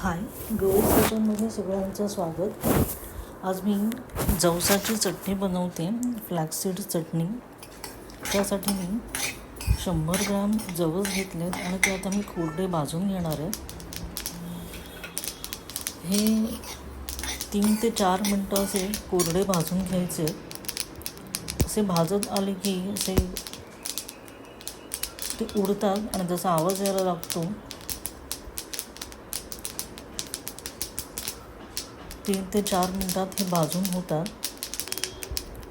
हाय gold किचनमध्ये सगळ्यांचं स्वागत. आज मी जवसाची चटणी बनवते फ्लॅक्सीड चटणी. त्यासाठी मी शंभर ग्राम जवस घेतलेत आणि ते आता मी कोरडे भाजून घेणार आहे. हे तीन ते चार मिनटं असे कोरडे भाजून घ्यायचे. असे भाजत आले की असे ते उडतात आणि जसा आवाज यायला लागतो तीन ते चार मिनटात हे भाजून होतात.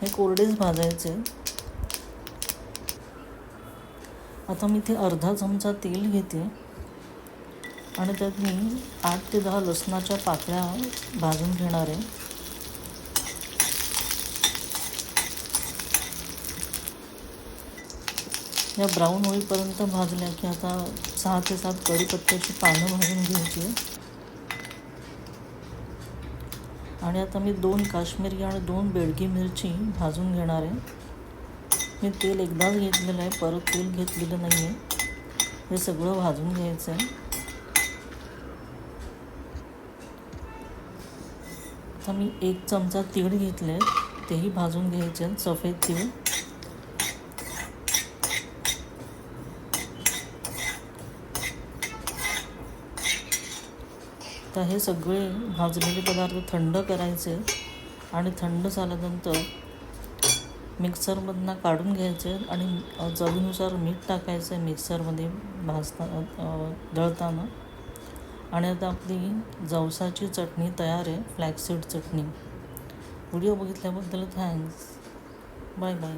हे कोरडेच भाजायचे. आता मी इथे अर्धा चमचा तेल घेते. आणि त्यात मी आठ ते दहा लसणाच्या पाकळ्या भाजून घेणार आहे. या ब्राऊन होईपर्यंत भाजल्या की आता सहा ते सात कढीपत्त्याची पानं भाजून घ्यायची. आणि आता मी दोन काश्मीरी आणि दोन बेडगी मिरची भाजून घेणार आहे. मी तेल एकदाच घेतलेलं आहे परत तेल घेतलेलं नाही आहे. हे सगळं भाजून घ्यायचं आहे. आता मी एक चमचा तीळ घेतले तेही भाजून घ्यायचे सफेद तीळ. तर हे सगळे भाजलेले पदार्थ थंड करायचे आणि थंड झाल्यानंतर मिक्सरमधनं काढून घ्यायचे आणि चवीनुसार मीठ टाकायचं आहे मिक्सरमध्ये भाजता दळताना. आणि आता आपली जवसाची चटणी तयार आहे फ्लॅक्सीड चटणी. व्हिडिओ बघितल्याबद्दल थँक्स बाय बाय